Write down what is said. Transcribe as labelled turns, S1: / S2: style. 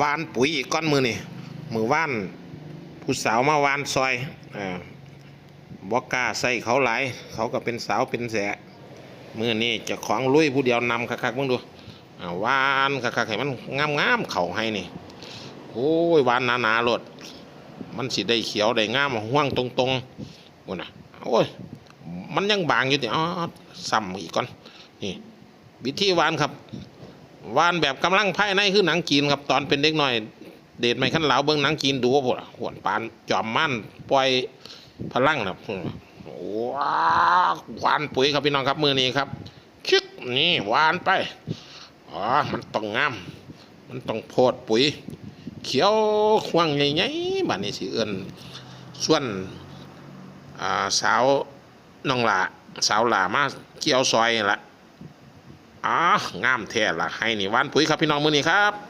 S1: วานปุ๋ยอีกก้อนมือนี่มือว่านผู้สาวมาวานซอยอ่าบอกกาใส่เขาหลายเขาก็เป็นสาวเป็นแสมือนี่จะของลุยผู้เดียวนำคักๆมึงดูอ่าวานคักๆให้มันงามๆเขาให้นี่โอ้ยวานหนาๆโลดมันสิได้เขียวได้งามห่วงตรงๆโอ้นะโอ้ยมันยังบางอยู่ติอ๋อซ้ำอีกก่อนนี่วิธีวานครับ วานแบบกำลังภายในคือหนังจีนครับตอนเป็นเด็กหน้อย เดชไม่ขั้นเหลาเบิ้งหนังจีนดูว่าพวกหวนปานจอมมั่นปล่อยพลังนะว้าวานปุ๋ยครับพี่น้องครับมือนี้ครับชึกนี่วานไปอ๋อมันต้องงามมันต้องโพดปุ๋ย เขียวควางใหญ่ๆบ้านนี้สิเอิ้นส่วนอ่าสาวน้องหลาสาวหลามาเกี่ยวซอยนั่นละ อ๋องามแท้ละให้นี่วันปุ๋ยครับพี่น้องมือนี้ครับ